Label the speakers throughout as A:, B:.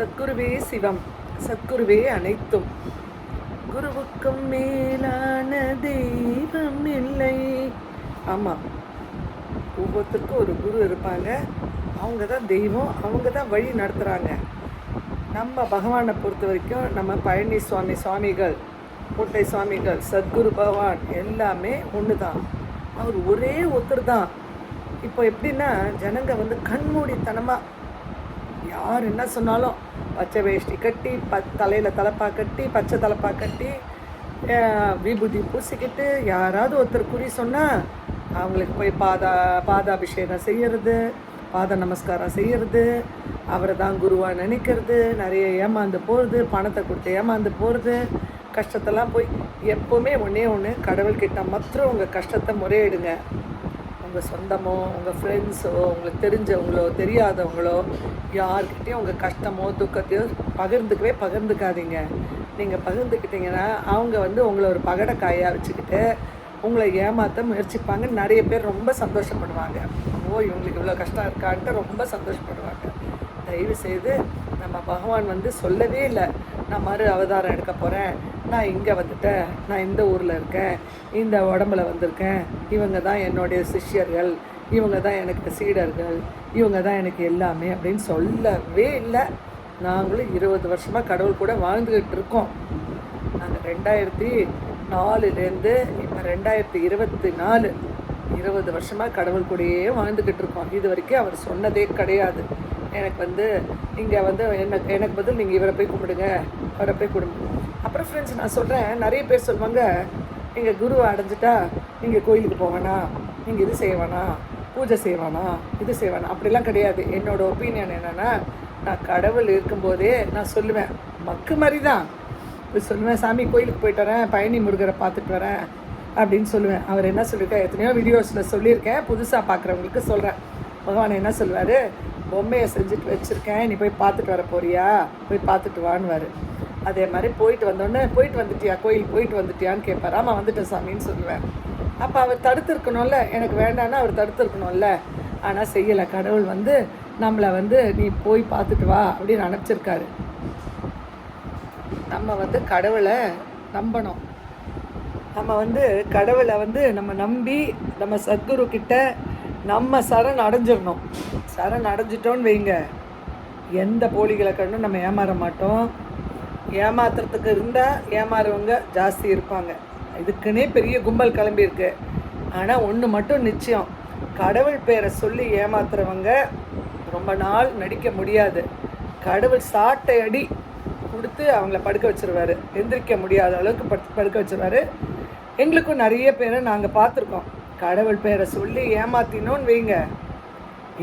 A: சத்குருவே சிவம் சத்குருவே அனைத்தும். குருவுக்கும் மேலான தெய்வம் இல்லை. ஆமாம் ஒவ்வொருத்தருக்கும் ஒரு குரு இருப்பாங்க. அவங்க தான் தெய்வம் அவங்க தான் வழி நடத்துகிறாங்க நம்ம பகவானை பொறுத்த வரைக்கும் நம்ம பழனி சுவாமி சுவாமிகள் கோட்டை சுவாமிகள் சத்குரு பகவான் எல்லாமே ஒன்று தான் அவர் ஒரே ஒருத்தர் தான். இப்போ எப்படின்னா ஜனங்க வந்து கண்மூடித்தனமாக யார் என்ன சொன்னாலும் பச்சை வேஷ்டி கட்டி ப தலையில் தலைப்பா கட்டி பச்சை தலைப்பா கட்டி விபூதி பூசிக்கிட்டு யாராவது ஒருத்தர் குறி சொன்னால் அவங்களுக்கு போய் பாதா பாதாபிஷேகம் செய்கிறது பாத நமஸ்காரம் செய்கிறது அவரை தான் குருவாக நினைக்கிறது நிறைய ஏமாந்து போகிறது பணத்தை கொடுத்து ஏமாந்து போகிறது கஷ்டத்தெல்லாம் போய் எப்போவுமே ஒன்றே ஒன்று கடவுள்கிட்ட மாத்திரம் உங்கள் கஷ்டத்தை முறையிடுங்க. உங்கள் சொந்தமோ உங்கள் ஃப்ரெண்ட்ஸோ உங்களுக்கு தெரிஞ்சவங்களோ தெரியாதவங்களோ யார்கிட்டையும் உங்கள் கஷ்டமோ துக்கத்தையோ பகிர்ந்துக்கவே பகிர்ந்துக்காதீங்க. நீங்கள் பகிர்ந்துக்கிட்டீங்கன்னா அவங்க வந்து உங்களை ஒரு பகடக்காயாக வச்சுக்கிட்டு உங்களை ஏமாற்ற முயற்சிப்பாங்க. நிறைய பேர் ரொம்ப சந்தோஷப்படுவாங்க. ஓ இவங்களுக்கு இவ்வளோ கஷ்டம் இருக்கான்ட்டு ரொம்ப சந்தோஷப்படுவாங்க. தயவு செய்து நம்ம பகவான் வந்து சொல்லவே இல்லை. நான் மறு அவதாரம் எடுக்க போகிறேன் நான் இங்கே வந்துட்டேன். நான் இந்த ஊரில் இருக்கேன். இந்த உடம்புல வந்திருக்கேன். இவங்க தான் என்னுடைய சிஷ்யர்கள். இவங்க தான் எனக்கு சீடர்கள். இவங்க தான் எனக்கு எல்லாமே அப்படின்னு சொல்லவே இல்லை. நாங்களும் இருபது வருஷமாக கடவுள் கூட வாழ்ந்துக்கிட்டு இருக்கோம். நாங்கள் ரெண்டாயிரத்தி நாலுலேருந்து இப்போ ரெண்டாயிரத்தி இருபத்தி நாலு இருபது வருஷமாக கடவுள் கூடயே வாழ்ந்துக்கிட்டு இருக்கோம். இது வரைக்கும் அவர் சொன்னதே கிடையாது. எனக்கு வந்து இங்கே வந்து எனக்கு எனக்கு பதில் நீங்கள் இவரை போய் கும்பிடுங்க அவரை போய் கும்பிடுங்க அப்புறம் ஃப்ரெண்ட்ஸ் நான் சொல்கிறேன் நிறைய பேர் சொல்லுவாங்க நீங்கள் குருவை அடைஞ்சிட்டா நீங்கள் கோயிலுக்கு போக நீங்கள் இது செய்ய வேணாம் பூஜை செய்வானா இது செய்வானா அப்படிலாம் கிடையாது. என்னோட ஒப்பீனியன் என்னென்னா நான் கடவுள் இருக்கும்போதே நான் சொல்லுவேன். மக்கு மாதிரி தான் போய் சொல்லுவேன் சாமி கோயிலுக்கு போயிட்டு வரேன் பழனி முருகரை பார்த்துட்டு வரேன் அப்படின்னு சொல்லுவேன். அவர் என்ன சொல்லியிருக்கா எத்தனையோ வீடியோஸில் சொல்லியிருக்கேன். புதுசாக பார்க்குறவங்களுக்கு சொல்கிறேன் பகவான் என்ன சொல்லுவார்? பொம்மையை செஞ்சுட்டு வச்சுருக்கேன். நீ போய் பார்த்துட்டு வர போறியா? போய் பார்த்துட்டு வான்னுவார் அதே மாதிரி போயிட்டு வந்தோடனே போயிட்டு வந்துட்டியா? கோயில் போயிட்டு வந்துட்டியான்னு கேட்பார் ஆமாம் வந்துட்டேன் சாமின்னு சொல்லுவேன். அப்போ அவர் தடுத்துருக்கணும்ல. எனக்கு வேண்டான்னா அவர் தடுத்துருக்கணும்ல. ஆனால் செய்யலை. கடவுள் வந்து நம்மளை வந்து நீ போய் பார்த்துட்டு வா அப்படின்னு அனுப்பிச்சிருக்காரு நம்ம வந்து கடவுளை நம்பணும். நம்ம வந்து கடவுளை வந்து நம்ம நம்பி நம்ம சத்குரு கிட்ட நம்ம சரண் அடைஞ்சிடணும். சரண் அடைஞ்சிட்டோன்னு வைங்க. எந்த போலிகளை கண்டும் நம்ம ஏமாற மாட்டோம். ஏமாத்துறதுக்கு இருந்தால் ஏமாறுவங்க ஜாஸ்தி இருப்பாங்க. இதுக்குன்னே பெரிய கும்பல் கிளம்பியிருக்கு ஆனால் ஒன்று மட்டும் நிச்சயம். கடவுள் பேரை சொல்லி ஏமாத்துறவங்க ரொம்ப நாள் நடிக்க முடியாது. கடவுள் சாட்டை அடி கொடுத்து அவங்கள படுக்க வச்சிருவாரு. எந்திரிக்க முடியாத அளவுக்கு படு படுக்க வச்சிருவாரு. எங்களுக்கும் நிறைய பேரை நாங்கள் பார்த்துருக்கோம். கடவுள் பேரை சொல்லி ஏமாத்தினோன்னு வைங்க.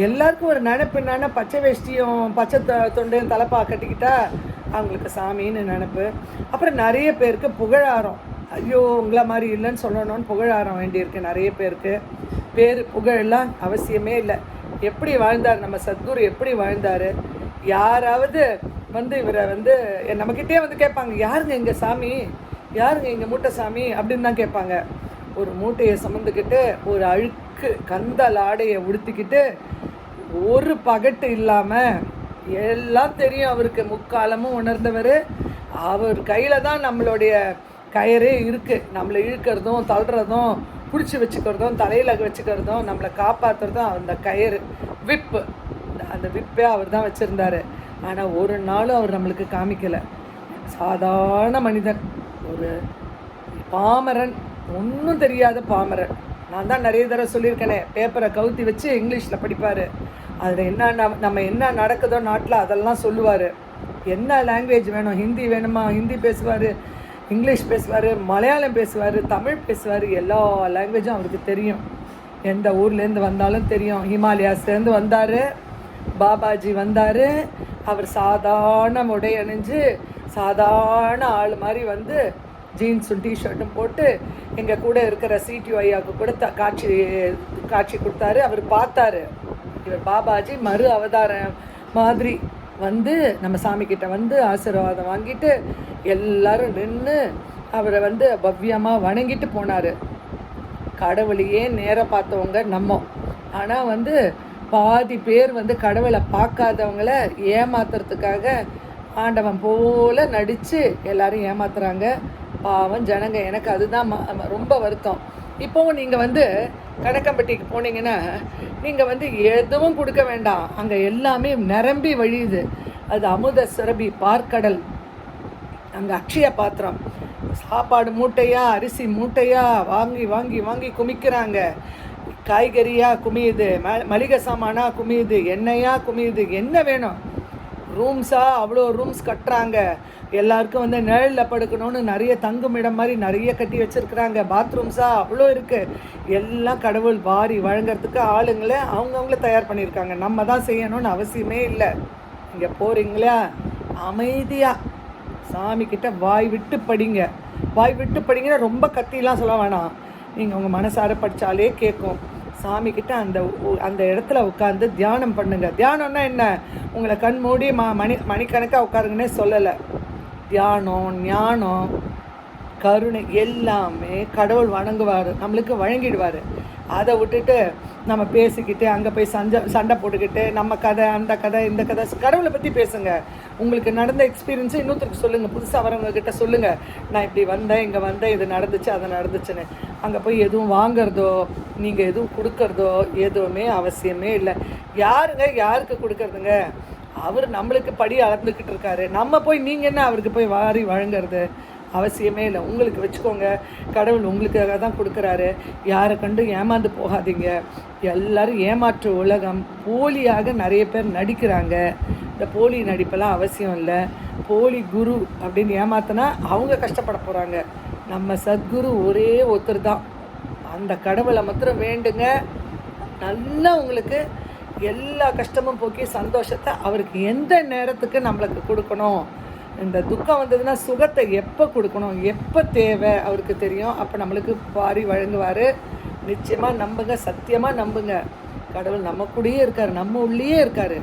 A: எல்லாருக்கும் ஒரு நினப்பு என்னென்னா பச்சை வேஷ்டியும் பச்சை த தொண்டையும் தலைப்பா கட்டிக்கிட்டா அவங்களுக்கு சாமின்னு நினப்பு. அப்புறம் நிறைய பேருக்கு புகழாரம். ஐயோ உங்களை மாதிரி இல்லைன்னு சொல்லணும்னு புகழாரம் வேண்டியிருக்கு நிறைய பேருக்கு. பேர் புகழெல்லாம் அவசியமே இல்லை. எப்படி வாழ்ந்தார் நம்ம சத்குரு எப்படி வாழ்ந்தார்? யாராவது வந்து இவரை வந்து நம்மக்கிட்டே வந்து கேட்பாங்க யாருங்க இங்கே சாமி? யாருங்க இங்கே மூட்டை சாமி? அப்படின்னு தான் கேட்பாங்க. ஒரு மூட்டையை சுமந்துக்கிட்டு ஒரு அழுக்கு கந்தல் ஆடையை உடுத்திக்கிட்டு ஒரு பகட்டு இல்லாமல் எல்லாம் தெரியும் அவருக்கு. முக்காலமும் உணர்ந்தவர். அவர் கையில் தான் நம்மளுடைய கயரே இருக்குது நம்மளை இழுக்கிறதும் தள்ளுறதும் பிடிச்சி வச்சுக்கிறதும் தலையில் வச்சுக்கிறதும் நம்மளை காப்பாற்றுறதும் அந்த கயிறு. விப்பு. அந்த விப்பே அவர் தான் வச்சுருந்தாரு. ஆனால் ஒரு நாளும் அவர் நம்மளுக்கு காமிக்கலை. சாதாரண மனிதன். ஒரு பாமரன். ஒன்றும் தெரியாத பாமரன். நான் தான் நிறைய தடவை சொல்லியிருக்கேனே. பேப்பரை கவுத்தி வச்சு இங்கிலீஷில் படிப்பார். அதில் என்ன நம்ம என்ன நடக்குதோ நாட்டில் அதெல்லாம் சொல்லுவார். என்ன லாங்குவேஜ் வேணும்? ஹிந்தி வேணுமா? ஹிந்தி பேசுவார் இங்கிலீஷ் பேசுவார் மலையாளம் பேசுவார் தமிழ் பேசுவார் எல்லா லாங்குவேஜும் அவருக்கு தெரியும். எந்த ஊர்லேருந்து வந்தாலும் தெரியும். ஹிமாலயாஸ்லேருந்து வந்தார் பாபாஜி வந்தார் அவர் சாதாரண உடை அணிஞ்சு சாதாரண ஆள் மாதிரி வந்து ஜீன்ஸும் டிஷர்ட்டும் போட்டு எங்கள் கூட இருக்கிற சிடி ஐயாவுக்கு கூட த- காட்சி காட்சி கொடுத்தாரு. அவர் பார்த்தாரு. இவர் பாபாஜி மறு அவதாரம் மாதிரி வந்து நம்ம சாமி கிட்ட வந்து ஆசீர்வாதம் வாங்கிட்டு எல்லாரும் நின்று அவரை வந்து பவ்யமாக வணங்கிட்டு போனார். கடவுளையே நேராக பார்த்தவங்க நம்ம. ஆனால் வந்து பாதி பேர் வந்து கடவுளை பார்க்காதவங்கள ஏமாத்துறதுக்காக ஆண்டவன் போல நடித்து எல்லாரும் ஏமாத்துறாங்க. பாவம் ஜனங்க எனக்கு அதுதான் ரொம்ப வருத்தம். இப்போவும் நீங்கள் வந்து கணக்கம்பட்டிக்கு போனீங்கன்னா நீங்கள் வந்து எதுவும் கொடுக்க வேண்டாம். அங்கே எல்லாமே நிரம்பி வழியுது. அது அமுத சுரபி பார்க்கடல். அங்கே அக்ஷய பாத்திரம். சாப்பாடு மூட்டையாக அரிசி மூட்டையாக வாங்கி வாங்கி வாங்கி குமிக்கிறாங்க. காய்கறியாக குமியுது ம மளிகை சாமானாக குமியுது எண்ணெயாக குமியுது என்ன வேணும்? ரூம்ஸாக அவ்வளோ ரூம்ஸ் கட்டுறாங்க. எல்லாருக்கும் வந்து நிழலில் படுக்கணும்னு நிறைய தங்குமிடம் மாதிரி நிறைய கட்டி வச்சுருக்குறாங்க. பாத்ரூம்ஸாக அவ்வளோ இருக்குது எல்லாம் கடவுள் வாரி வழங்குறதுக்கு ஆளுங்களை அவங்கவுங்கள தயார் பண்ணியிருக்காங்க. நம்ம தான் செய்யணும்னு அவசியமே இல்லை. இங்கே போகிறீங்களா அமைதியாக சாமிக்கிட்ட வாய் விட்டு படிங்க. வாய் விட்டு படிங்கன்னா ரொம்ப கத்திலாம் சொல்ல வேணாம். நீங்கள் உங்கள் மனசார படித்தாலே கேட்கும் சாமி கிட்ட அந்த அந்த இடத்துல உட்காந்து தியானம் பண்ணுங்க. தியானம்னா என்ன? உங்களை கண் மூடி ம மணி மணிக்கணக்காக உட்காருங்கன்னே சொல்லலை. தியானம் ஞானம் கருணை எல்லாமே கடவுள் வணங்குவார். நம்மளுக்கு வழங்கிடுவார். அதை விட்டுட்டு நம்ம பேசிக்கிட்டு அங்கே போய் சண்டை சண்டை போட்டுக்கிட்டு நம்ம கதை அந்த கதை இந்த கதை கடவுளை பற்றி பேசுங்க. உங்களுக்கு நடந்த எக்ஸ்பீரியன்ஸை இன்னொருத்தருக்கு சொல்லுங்கள் புதுசாக வரவங்கக்கிட்ட சொல்லுங்கள் நான் இப்படி வந்தேன் இங்கே வந்தேன் இது நடந்துச்சு அது நடந்துச்சுன்னு. அங்கே போய் எதுவும் வாங்குறதோ நீங்கள் எதுவும் கொடுக்கறதோ எதுவுமே அவசியமே இல்லை. யாருங்க யாருக்கு கொடுக்கறதுங்க? அவர் நம்மளுக்கு படி அளந்துக்கிட்டு இருக்காரு. நம்ம போய் நீங்கள் என்ன அவருக்கு போய் வாரி வழங்குறது? அவசியமே இல்லை. உங்களுக்கு வச்சுக்கோங்க. கடவுள் உங்களுக்காக தான் கொடுக்குறாரு. யாரை கண்டு ஏமாந்து போகாதீங்க. எல்லாரும் ஏமாற்று உலகம். போலியாக நிறைய பேர் நடிக்கிறாங்க. இந்த போலி நடிப்பெல்லாம் அவசியம் இல்லை. போலி குரு அப்படின்னு ஏமாத்தினா அவங்க கஷ்டப்பட போகிறாங்க நம்ம சத்குரு ஒரே ஒருத்தர் தான். அந்த கடவுளை மாத்திரம் வேண்டுங்க. நல்லா உங்களுக்கு எல்லா கஷ்டமும் போக்கி சந்தோஷத்தை அவருக்கு எந்த நேரத்துக்கு நம்மளுக்கு கொடுக்கணும்? இந்த துக்கம் வந்ததுன்னா சுகத்தை எப்போ கொடுக்கணும்? எப்போ தேவை? அவருக்கு தெரியும். அப்போ நம்மளுக்கு பாரி வழங்குவார். நிச்சயமாக நம்புங்க. சத்தியமாக நம்புங்க. கடவுள் நம்ம கூடயே இருக்கார். நம்ம உள்ளேயே இருக்கார்.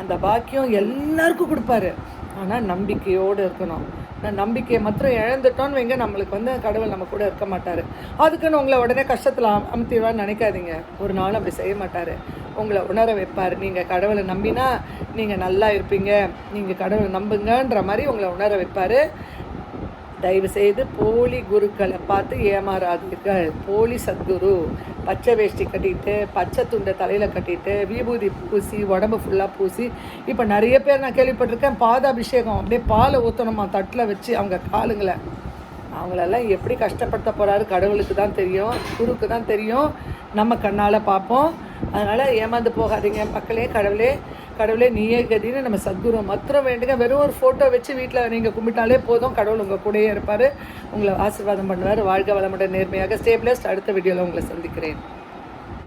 A: அந்த பாக்கியம் எல்லாருக்கும் கொடுப்பாரு. ஆனால் நம்பிக்கையோடு இருக்கணும். நம்பிக்கையை மாத்திரம் இழந்துட்டோன்னு வைங்க. நம்மளுக்கு வந்து கடவுள் நம்ம கூட இருக்க மாட்டார். அதுக்குன்னு உங்களை உடனே கஷ்டத்தில் அமுத்திடுவான்னு நினைக்காதீங்க. ஒரு நாள் அப்படி செய்ய மாட்டார். உங்களை உணர வைப்பார். நீங்கள் கடவுளை நம்பினா நீங்கள் நல்லா இருப்பீங்க. நீங்கள் கடவுளை நம்புங்கன்ற மாதிரி உங்களை உணர வைப்பார். தயவுசெய்து போலி குருக்களை பார்த்து ஏமாறாதீர்கள். போலி சத்குரு பச்சை வேஷ்டி கட்டிட்டு பச்சை துண்டை தலையில் கட்டிட்டு விபூதி பூசி உடம்பு ஃபுல்லாக பூசி இப்போ நிறைய பேர் நான் கேள்விப்பட்டிருக்கேன் பாதாபிஷேகம் அப்படியே பாலை ஊற்றணுமா தட்டில் வச்சு அவங்க காலுங்களை. அவங்களெல்லாம் எப்படி கஷ்டப்படுத்த போகிறாரு கடவுளுக்கு தான் தெரியும் குருக்கு தான் தெரியும். நம்ம கண்ணால் பார்ப்போம். அதனால் ஏமாந்து போகாதீங்க மக்களே கடவுளே. கடவுளே நீயே கதின்னு நம்ம சத்குரு மாத்திரம் வேண்டுங்க. வெறும் ஒரு ஃபோட்டோ வச்சு வீட்டில் நீங்கள் கும்பிட்டாலே போதும். கடவுள் உங்கள் கூடயே இருப்பார். உங்களை ஆசீர்வாதம் பண்ணுவார். வாழ்க வளமுடன் நேர்மையாக. ஸ்டேபிளஸ்ட் அடுத்த வீடியோவில் உங்களை சந்திக்கிறேன்.